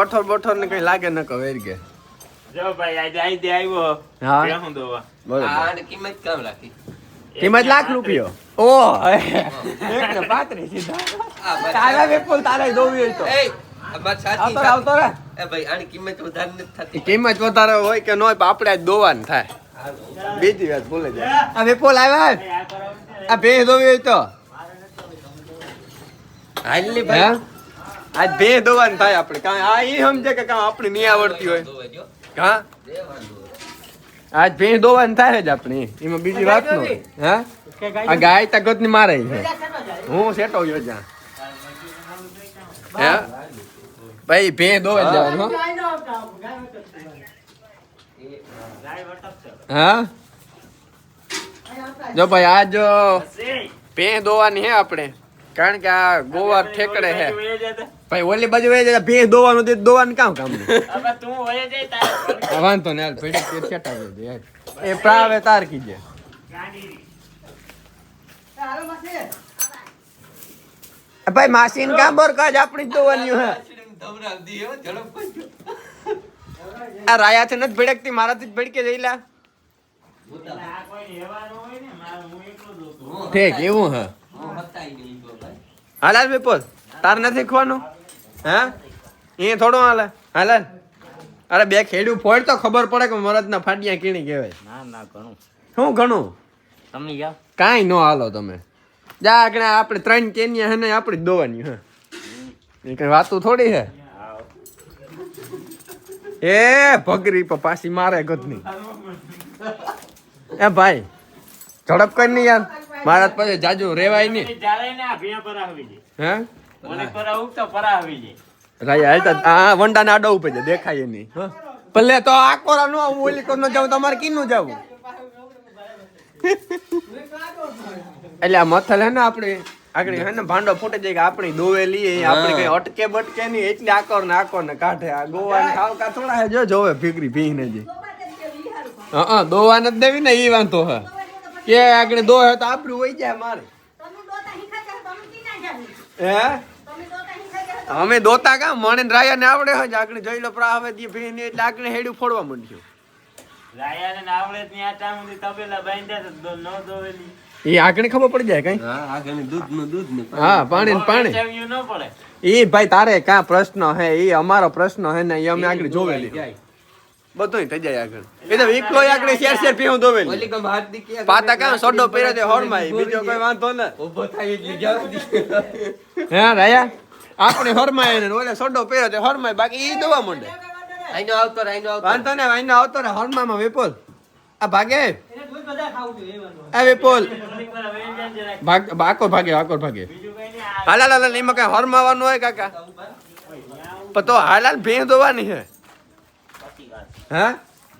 પઠોર બઠોર ને કઈ લાગે ન કહે કે. જો ભાઈ આજે આઈ દે આવ્યો. હા. ભેહું દોવા. બરોબર. આની કિંમત કામ રાખી? કિંમત લાખ રૂપિયો. ઓ એક ને પાંત્રીસ સીધા આ બસ. તારા તારે દોવી હોય તો. એ આ વાત સાચી આવતો આવતો રે એ ભાઈ આની કિંમત વધારે નથી થતી. કિંમત વધારે હોય કે ન હોય પણ આપણે આજ દોવાનું થાય. બીજી વાત ભૂલે જાય. આ વિપુલ આવ્યા આ ભેંસ દોવી હોય તો. હાલની હે ભાઈ. આજ બે દોવાનું થાય આપણે. કાં આ ઈ સમજે કે કાં આપણે નહીં આવડતી હોય? વાંધો. આજ ભેંસ દોવાનું થાય જ આપણે. એમાં બીજી વાત નો હા? આ ગાય તગતની મારે છે. હું સેટો ગયો જ્યાં. હે? ભાઈ ભેંસ દોવે જવાનું હો. હા? જો ભાઈ આજ જો ભેંસ દોવાની હે આપણે. કારણ કે આ ગોવા ઠેકડે હે. ભાઈ ઓલી બાજુ વહી જાય ભેંસ દોવાનું તે દોવાનું કામ કામ હવે તું વહી જાય તારે વાંધો ને હાલ ભેડે તે છેટા દે યાર. એ પ્રાવે તાર કીજે ભાઈ માસીન કામ બોર કાજ આપણી જ દોવાની હે આ રાયા રાયાથી નથી ભેડકતી મારાથી જ ભેડકે જઈલા લા આ કોઈ રહેવાનું હોય ને મારે હું એકલો જ હતો. હું ઠીક એવું હે. હાલ હાલ વિપુલ તાર નથી ખવાનું હા? એ થોડું હાલે. હાલ. અરે બે ખેડું ફોડ તો ખબર પડે કે મરદના ફાટિયા કીણી કહેવાય. ના ના ઘણું. શું ઘણું? તમે જાઓ. કાંઈ ન હાલો તમે. જા આગળ આપણે ત્રણ કેનિયા હે ને આપણી દોવાની હે. એ કઈ વાતું થોડી હે? એ ભગરી પર પાછી મારે ગતની એ ભાઈ ઝડપ કરની યાર. મારા પાસે જાજુ રેવાય નહીં. હે? ઓલી પર આવું તો પર આવી જાય. રાયા હાલતા આ વંડા ના આડો ઉપર છે દેખાય નહીં હં? ભલે તો આ કોરા નો આવું ઓલી કોર નો જાવ તમારે કીનું જવું? એટલે આ મથલ હે ને આપણે આગળ હે ને ભાંડો ફૂટે જાય કે આપણી દોવેલી એ આપણે કઈ અટકે બટકે નહીં એટલી આકોર ને આકોર ને કાઢે આ. ગોવા ને ખાવ કા થોડા હે જો જોવે ભીગરી ભીને જે. હા દોવા નથી દેવી ને ઈ વાંધો હે. કે આગળ દો હે તો આપણું હોય જાય મારે. હે? અમે દોતા કા મને રાયા ને આવડે હોય આગળ જોઈ લો પ્રા હવે દી ભી ને એટલે આગળ હેડું ફોડવા માંડ્યું. રાયા ને આવડે ત્યાં ટાઈમ સુધી તબેલા બાંધ્યા તો ન દોવેલી. એ આગળ ખબર પડી જાય કઈ? હા આંકણે દૂધનું દૂધ ને હા પાણી ને પાણી. ચાવ્યું ન પડે. એ ભાઈ તારે કા પ્રશ્ન હે એ અમારો પ્રશ્ન હે ને એ અમે આગળ જોવેલી. બધું થઈ જાય આગળ એ તો વીકલો આગળ શેર શેર પીવું દોવેલી ઓલી ગમ હાથ દી કે પાતા કામ સોડો પહેર્યો તે હોરમાં ય, બીજો કોઈ વાંધો ને ઊભો થાય એટલે જવા દી. હા રાયા આપણે હોરમાં એને ઓલે સોડો પહેર્યો તે હોરમાં ય, બાકી ઈ દોવા માંડે આઈનો આવતો રે, આઈનો આવતો રે. વાંધો ને વાંધો આવતો ને હોરમાં વિપુલ આ ભાગે આ વિપુલ થોડીક વાર વહી જાય ને જરાક. ભાગ બાકોર ભાગે બાકોર ભાગે બીજું કઈ નહીં આ હાલ હાલ હાલ એમાં કઈ હરમાવાનું હોય કાકા પણ તો હાલ હાલ ભેં દોવાની છે પછી વાત. હા?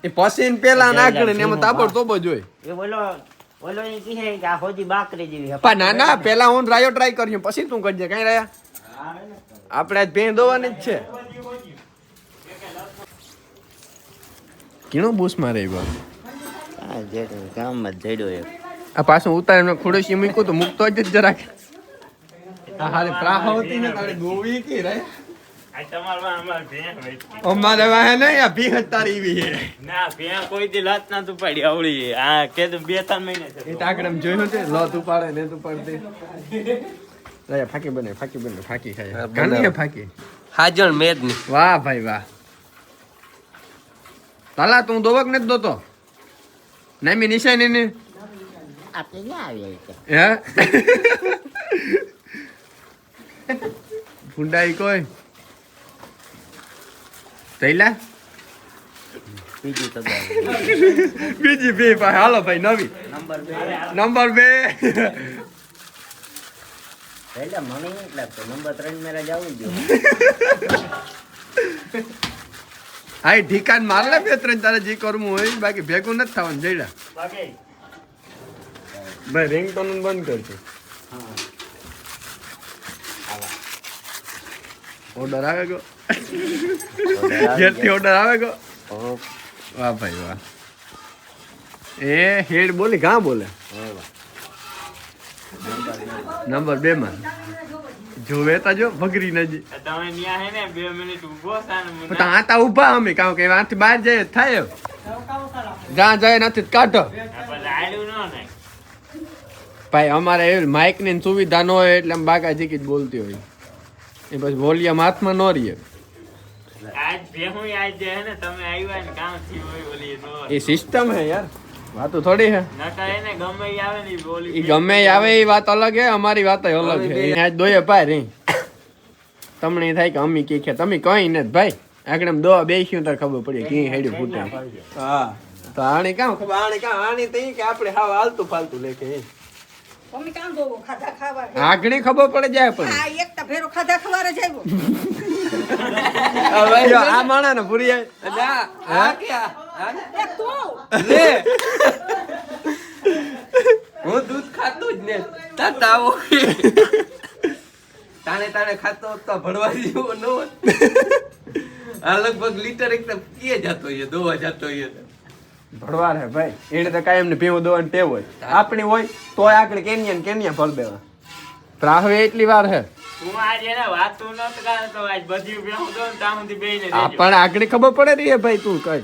એ પસીન પેલા નાખડે ને એમાં તાબડ તોબો જોઈ એ. બોલો બોલો એ કહે કે આ હોજી બાકરી જેવી પણ ના ના પેલા હું રાયો ટ્રાય કર્યું પછી તું કરજે. કઈ રહ્યા આપણે આજ ભેં દોવાની જ છે. કેણો બૂસ મારે એવા. ગામમાં જડ્યો એક. આ પાછું ઉતારીને ખુડોશી મૂક્યું તો મૂકતો જ જરાક. આ પ્રાહ હોતી ને તારે ગોવી કે આ અમાર વાહે નહીં આ ભી તારી એવી છે. ના કોઈ દી લાત ના તું પાડી આવડી આ કે બે ત્રણ મહિને એ તાકડમ જોયું છે લો તું ને તું પાડતી ફાકી બને ફાકી બને ફાકી ખાય. ફાકી. હાજણ મેદની વાહ ભાઈ વાહ. તાલા તું દોવક નથી દોતો? નામી નિશાની ને? આપણે ક્યાં હે? ફુંડાઈ કોઈ? તૈલા બીજું બે. ભાઈ હાલો ભાઈ નવી નંબર બે હા ઢીકાન માર લે બે ત્રણ તારે જે કરવું હોય બાકી ભેગું નથી થવાનું જઈડા ભાઈ રિંગટોન બંધ કરજો ઓર્ડર આવે ગયો ઘેરથી ઓર્ડર આવે ગયો વાહ ભાઈ વાહ. એ હેડ બોલી કાં બોલે? નંબર બે માં જો તા જો ભગરી નજી તમે ન્યા હે ને બે મિનિટ ઊભો થા ને તો આ તા ઊભા અમે કામ કે આથી બહાર જાય થાય. જ્યાં જાય નથી કાઢો. ભાઈ અમારે એ માઇકની સુવિધા ન હોય એટલે આમ બાકા જીકી જ બોલતી હોય. એ પછી વોલ્યુમ હાથમાં ન રહીએ એ સિસ્ટમ હે યાર. વાતો થોડી હે. ગમે આવે ને ઈ બોલી એ વાત અલગ હે અમારી વાત અલગ છે આજ દોયે પાર રે. તમને થાય કે અમી કી છે. તમે કઈ ને ભાઈ. આગળ દો દવા બેસ્યું તાર ખબર પડી કી હેડ્યું ફૂટે. હા. તો આણી કામ ખબર આણી કામ આણી તઈ કે આપણે હાવ હાલતું ફાલતું લેખે. મમ્મી કામ જોવો ખાધા ખાવા આગળી ખબર પડે જાય પણ. આ એક તો ફેરો ખાધા ખવારે જ આવ્યો જો આ માણા ને પૂરી આય. અલા, આ આ? એ લે. હું દૂધ ખાતો જ ને. તાર તાવો. તાણે તાણે ખાતો તો ભણવા જેવો ન હોત. આ લગભગ લીટર એક તો કીએ જતો હોય દોવા જતો હોય ભણવાર હે ભાઈ. એને તો કાયમ ને ભેવું દોવાનું ટેવ હોય. આપણી હોય તોય આગળ કેન્યા ને કેન્યા ભર દેવા. પ્રાહવે એટલી વાર હે. પણ આગળ ખબર પડે રહી ભાઈ તું કઈ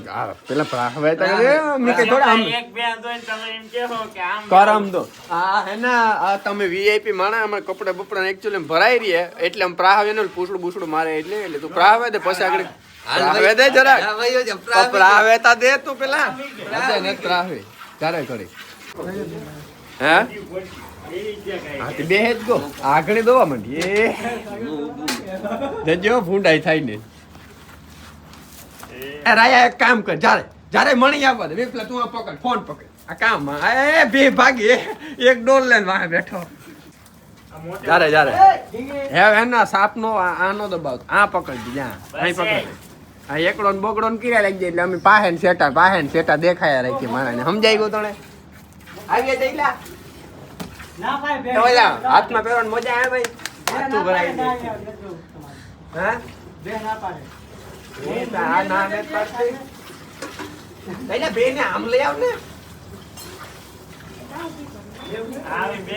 પેલા પ્રાહવે તો કરે, મેં કઈ થોડા આમ. એક બે દોઈને તમે એમ કહો કે આમ કરમ દો. આ હે ને તમે વીઆઈપી માણા અમારે કપડા બપડા એકચ્યુઅલી ભરાઈ રહી એટલે આમ પ્રાહવે ને પૂછડું બૂછડું મારે એટલે એટલે તું પ્રાહવે દે પછી આગળ. પ્રાહવે દે જરા પ્રાહવે તા દે તું પેલા. પ્રાહવે. ખરી હે? હા, તે જ ગો. આગળ દોવા માંડી. એ. જજો ફૂંડાઈ થાય ને. એ રાયા, એક કામ કર. જારે જારે મણી આવવા દે, બે તું આ પકડ, ફોન પકડ. આ કામ એ, બે ભાગી. એક ડોલ લઈને વાહે બેઠો. જારે જારે હે, એના સાપ નો આનો દબાવ. આ પકડ જ્યાં. અહીં પકડ આ એકડો ને બોકડો ને કિરા લાગી જાય એટલે અમે પાહે ને સેટા પાહે ને સેટા દેખાયા રાખીએ મારા ને સમજાઈ ગયું તને? આવી ઓલા હાથમાં પહેરવાની મજા આવે ભાઈ. હાથું આ ના ને પાડતી. બે ને આમ લઈ આવ ને.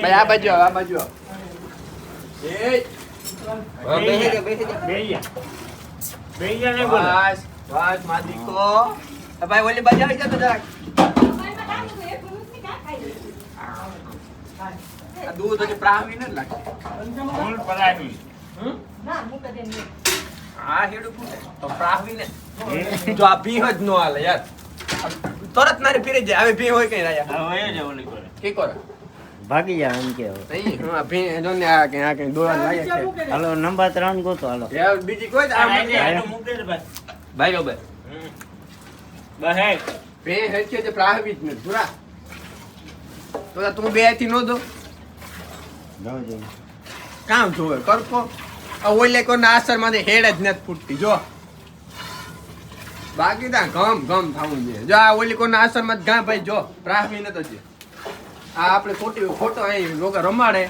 ભાઈ આ બાજુ આ બાજુ. એ. બેસી જા, બેસી જા. બેહીયા. બેહીયા નહીં બોલો. બસ બસ માદીકો ભાઈ ઓલી બાજુ આવી જા તો જરાક આ દૂધ હજી પ્રાહવી નથી લાગતી. ના મૂકે દે હેડું ફૂટે. તો પ્રાહવી ને. જો આ ભી જ નો હાલે યાર. તરત મારી ફીરી જાય. હવે ભી હોય કઈ રાયા હવે જ ઓલી કરે. કી કરે? ભાગી જા એમ કે નહીં હું આ ભી જો ને આ કઈ આ કઈ દોરા લાગે છે. હાલો નંબર ત્રણ ગોતો હાલો. યાર બીજી કોઈ આ મૂક દે. ભાઈ. ભાઈ. ઓ ભાઈ. હમ. બસ હે. બે હેચે જે પ્રાહવી જ નથી પૂરા તો તું બેથી નો દો કામ જોવે કરકો આ કો કોના આસરમાં હેડ જ નથી ફૂટતી જો. બાકી તા ગમ ગમ થાવું જોઈએ જો આ ઓલી કોના આસરમાં ગા ભાઈ જો. પ્રાહવી નતો જે. આ આપણે ખોટી ખોટો અહીં લોકો રમાડે.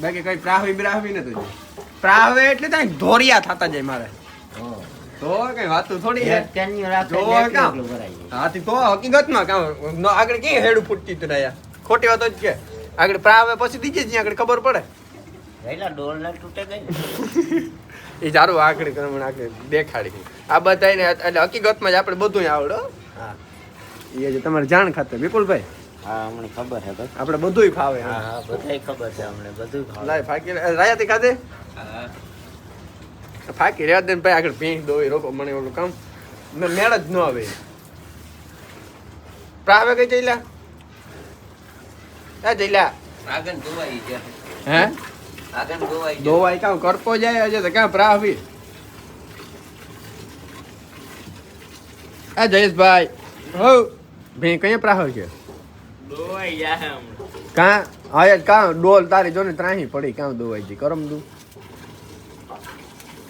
બાકી કઈ પ્રાહવી બ્રાહવી નતો જે. પ્રાહવે એટલે ત્યાં ધોરિયા થતા જાય મારે. તો કઈ વાતું થોડી. હાથી તો હકીકતમાં કામ. આગળ ક્યાં હેડું ફૂટતી તું રહ્યા ખોટી વાત જ કે. આગળ પ્રાવે પછી દીજે જ્યાં આગળ ખબર પડે. રહેલા ડોલ ના તૂટે ગઈ એ સારું આકડી કરમણ આકડી દેખાડી આ બધાને એટલે હકીકતમાં જ આપણે બધું આવડો હા. એ જે તમારે જાણ ખાતે વિપુલભાઈ? હા અમને ખબર છે ભાઈ આપણે બધુંય ફાવે. હા હા બધાય ખબર છે અમને બધું ભાવે. લાય ફાકી રાયાથી ખાધે? હા. ફાકી રહ્યા દે ભાઈ આગળ ભીંસ દોઈ રોકો મને ઓલું કામ. મેળ જ ન આવે. પ્રાવે કઈ જઈલા એ જઈલા આગળ ધોવાઈ જાય. હે? આગળ ધોવાઈ જાય. દોવાઈ કામ કરપો જાય હજે તો ક્યાં પ્રાવી આ જયેશભાઈ. હો ભી કઈ પ્રાહ છે? જાહે હમણાં. કાં હા કાં ડોલ તારી જોને ત્રાહી પડી કાં દોવાઈ જી કરમ દુ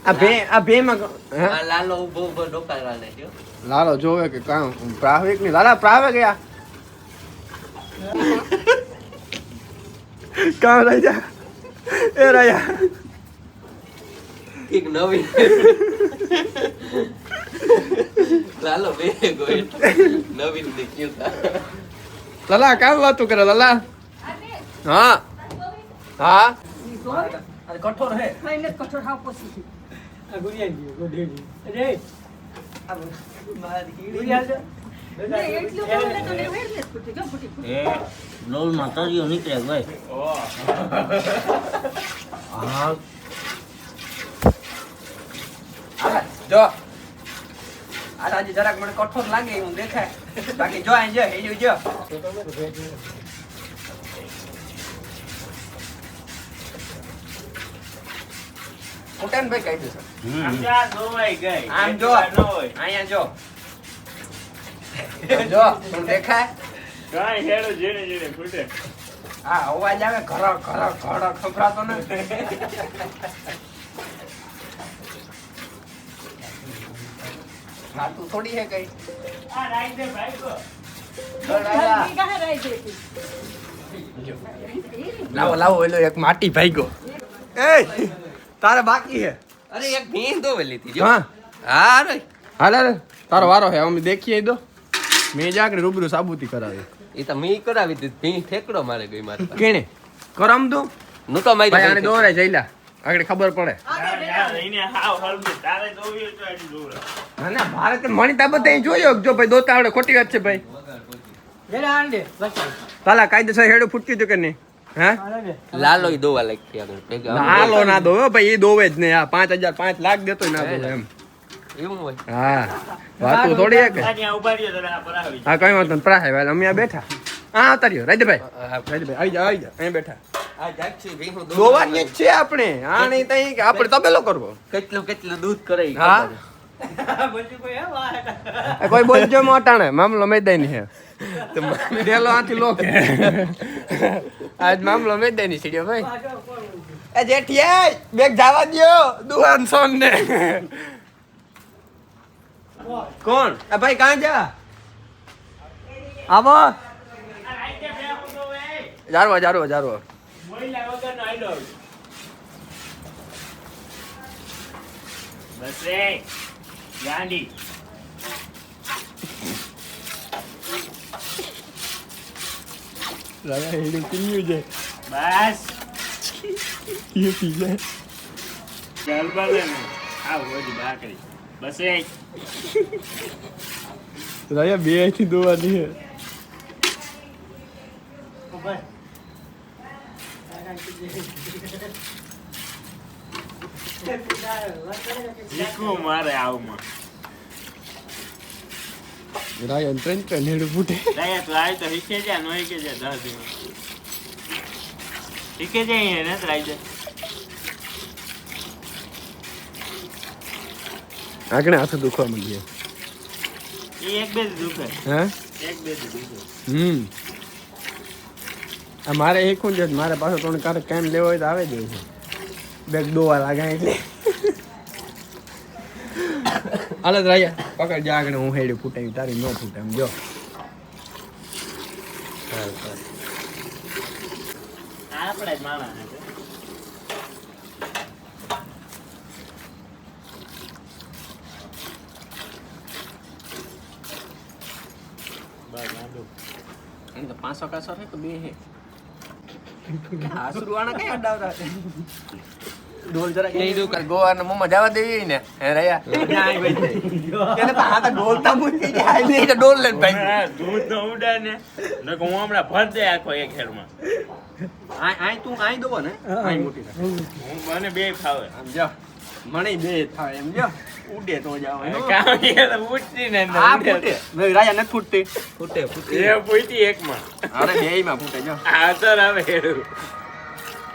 આ ભે આ ભે માં લાલો ઊભો ઊભો ડોકા લાલે છે હો. લાલો જોવે કે કાં પ્રાહવિકની લાલા પ્રાવે ગયા? કાં રહી જા. એ રહ્યા એક નવી. લાલો બે ગોઈ નવીન કયું લલા કામ વાતું કરે લલા? હા. હા. આ કઠોર હે. કઠોર હાવ પોસી આ ગુડિયા ગયો ગોઢેલી અરે. નહીં, એટલું જો એ ડોલમાં તરિયો નીકળે ભાઈ. હા. જો. આ આજે જરાક મને કઠોર લાગે હું દેખાય. બાકી જો અહીં જો હેડ્યું જો કુટાન ભાઈ કહી દેશો આમ ગઈ. આમ જો. અહીંયા જો. જો તું દેખાય? કાઈ હેડો ઝીણે ઝીણે ફૂટે હા અવાજ આવે ઘર ઘર ઘર ખબરાતો ને હા તું થોડી હે કઈ? આ રાઈ દે ભાઈ કો? લાવો લાવો એલો એક માટી ભાગ્યો. એ તારે બાકી હે અરે એક ભીંદો વેલી હતી જો. હા. હા રે હાલ હાલ. તારો વારો હે અમે દેખીએ દો. મેં જ આગળ રૂબરૂ સાબુતી કરાવી. એ તો મેં કરાવી દીધી. ભીંસ ઠેકડો મારે ગઈ મારે કેણે? કરમ તું નું તો મારી ભાઈ આને દોરે જઈલા. આગળ ખબર પડે. ના ના ભારત મણિતા બધા જોયો જો ભાઈ દોતા આવડે ખોટી વાત છે ભાઈ. તાલા કાયદેસર હેડું ફૂટક્યું હતું કે નહીં? હે? લાલો ઈ દોવા લાગતી આગળ ભેગા ના દો ભાઈ એ દોવે જ નહીં. આ પાંચ હજાર પાંચ લાખ દેતો ના દોવે એમ. હા. વાતું થોડી હે કે. હા કઈ વાંધો નહીં ભાઈ અમે બેઠા. હા આવતા રાજભાઈ રાજભાઈ આવી જાઓ આવી જાઓ અહીંયા બેઠા. આ જાગશી ભીંસ દોવા દોવાની જ છે આપણે. આ નહીં તઈ કે આપણે તબેલો કરવો. કેટલું કેટલું દૂધ કરે હા? કોઈ હે વાહ એ બોલજો મોટાણે મામલો મેદાની છે. ડેલો આથી લો આજ મામલો મેદાની સીડ્યો ભાઈ. એ જેઠિયા બેગ જવા દ્યો. દુહાન સોન ને કોણ? એ ભાઈ કાં જા? આવો. આ. જારવા જારવા. બસ રે ગાંડી રાજા હેડું પીયું છે? બસ. પીએ પી જાય. ચાલ બાલે આવ બાકરી બસ એ રાજા બેથી દોવાની ભાઈ શીખવું મારે આવમાં ત્રણ ત્રણ હેડું ફૂટે રાય તું આવી તો શીખે જા નો શીખે જા દસ શીખે જાય અહીંયા ને રાઈ દે આગળ હાથ દુખવા માંડીએ. એક બે દુખે. હે? એક બે દુખે. હમ. આ મારે એક જ મારે પાછો ત્રણ કારક કેમ લેવો હોય તો આવે જ છે. બેગ દોવા લાગે એટલે. હાલ જ રાજા પકડ જા આગળ હું હેડી ફૂટાવી તારી ન ફૂટે એમ જો આપણે જ માણસ છે બસ આડું. તો પાંચસો કાસો છે તો બે હે. આસરુવાના કઈ અડાવતા ડોલ જરા એ દુ કર ગોવાના મોમાં જવા દેવી ને. હે રયા ન્યાય ભાઈ એટલે તો આ તો ડોલતા મૂકી જાય નહીં તો ડોલ લે ભાઈ હા, તો ઉડે ને. નકર હું હમણાં ભર દે આખો એક હેડમાં આય આય તું આય દો ને. આય મોટી હું મને બે ફાવે આમ જો મને બે થાય એમ જો ઉડે તો જાવ કામ એટલે ઉડતી ને આ ફૂટે. મે રાજા નથી ફૂટતી. ફૂટે ફૂટે. એ ફૂટી એક માં અરે બે માં ફૂટે જો. આ તો આવે હેડું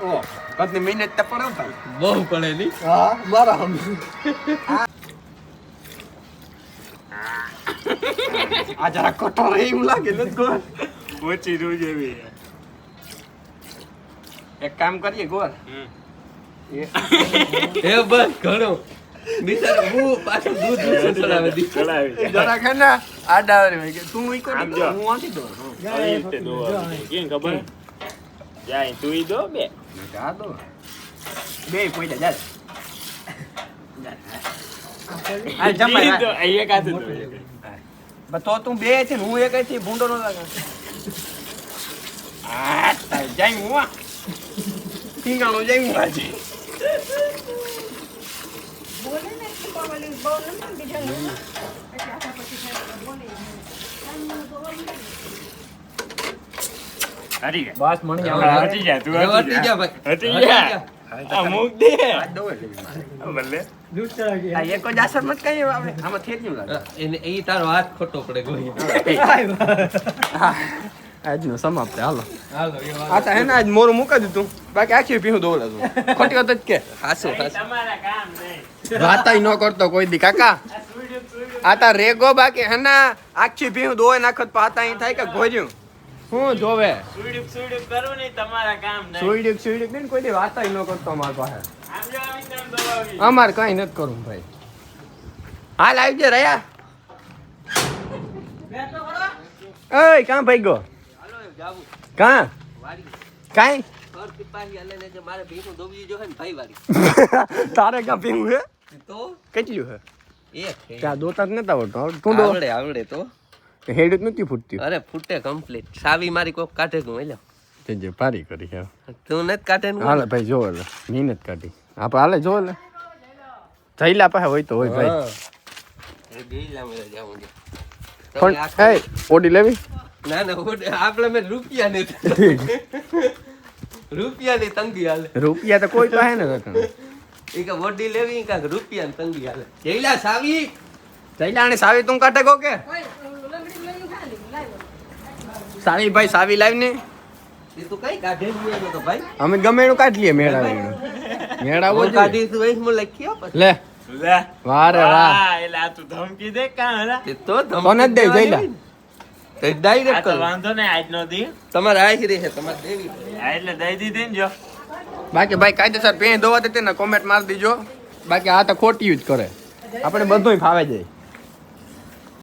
ઓ કતની મહેનત તો પડે ભાઈ. બહુ પડે ની હા મારા હમ. આ જરા કઠોર એવું લાગે નથી ગોર? ઓછી રોજ એવી એક કામ કરીએ ગોર? હમ. એ બસ ઘણો. બિચારો હું પાછું દૂધ દૂધ ચડાવે દી ચડાવી જરા કે ના તું ઈ હું આથી દો કેમ ખબર? જાય તું ઈ દો બે. કા દો બે પોઈજા જાય આ ઈ જમાય દો, એક હાથે દો. બસ તો તું બે છે ને હું એક થી ભૂંડો નો લાગે. આ જાય હું આ ટીંગાણો જાય હું આજે. બોલે ને દીપાવલી બહુ નથી બીજા એટલે આખા પછી બોલે આમ તો ઓલું નથી. હરી ગયા બસ મણી હટી જા તું હટી હટી જા જા ભાઈ. હટી હટી જા જા. આ મૂક દે દોવે લેવી ભલે દૂધ ચડાવી આ એક જ આસર મત કઈ આપણે આમાં લાગે? એને એ તારો હાથ ખોટો પડે ગોળી આજનો સમાપ્ત હાલો. હાલો એ આ તો હે ને આજ મોરું મૂકી દીધું. બાકી આખી પીહું દોડે તું ખોટી વાત જ કે. હાસુ હાસુ તમારા કામ નહીં વાતાય ન કરતો કોઈ દી. કાકા આ તા રેગો બાકી હે ને આખી પીહું દોય નાખત પાતા અહીં થાય કે ગોજ્યું? હું જોવે. સુઈડુક સુઈડુક કરવું નહીં તમારા કામ નહીં સુઈડ્યું સુઈડુક નહીં કોઈ દી વાતાય ન કરતો માર પાસે. અમાર કઈ નથી કરવું ભાઈ. હાલ આવી જ રહ્યા. ઓય કાં ભાઈ ગયો. કાં? વાડી. કાંઈ? ઘર પિપાહી હાલે ને જે મારે ભીનું દોબી જો હે ને ભાઈ વાળી તારે કાં પીવું હે તો? કેટલું હે ત્યાં દોતા જ નતા આવડતો તું આવડે આવડે તો. હેડ જ નથી ફૂટતી. અરે ફૂટે કમ્પ્લીટ સાવી મારી કોક કાઢે તું એલા તે જે પારી કરી હે તું નથી કાઢે ને હાલે ભાઈ જો એટલે મહેનત કાઢી. આપણે હાલે જો એટલે થઈલા પાસે હોય તો હોય ભાઈ. પણ ઓડી લેવી. ના ના આપણે મેં રૂપિયા ને રૂપિયા ની તંગી હાલે. રૂપિયા તો કોઈ પાસે ને રકમ એ કે વડી લેવી કાંક રૂપિયા ની તંગી હાલે. જઈલા સાવી. અને સાવી તું કાઢે કો? કે સાવી ભાઈ સાવી લાવી ને એ તું કઈ કાઢે જ તો ભાઈ? અમે ગમે એનું કાઢ લઈએ મેળા મેળા કાઢી તું અહીં લખ્યો લે. લે. વારે વાહ. એટલે આ તું ધમકી દે કાં હલા તે તો કોને જ દઈ, જઈલા? તો ડાયરેક્ટ કરો. વાંધો નહીં આજનો દી. તમારે આહી છે તમારે દેવી. એટલે દઈ દીધી ને જો. બાકી ભાઈ કાયદેસર પેન ધોવા દે ને કોમેન્ટ મારી દીજો. બાકી આ તો ખોટી જ કરે. આપણે બધુંય ફાવે જાય.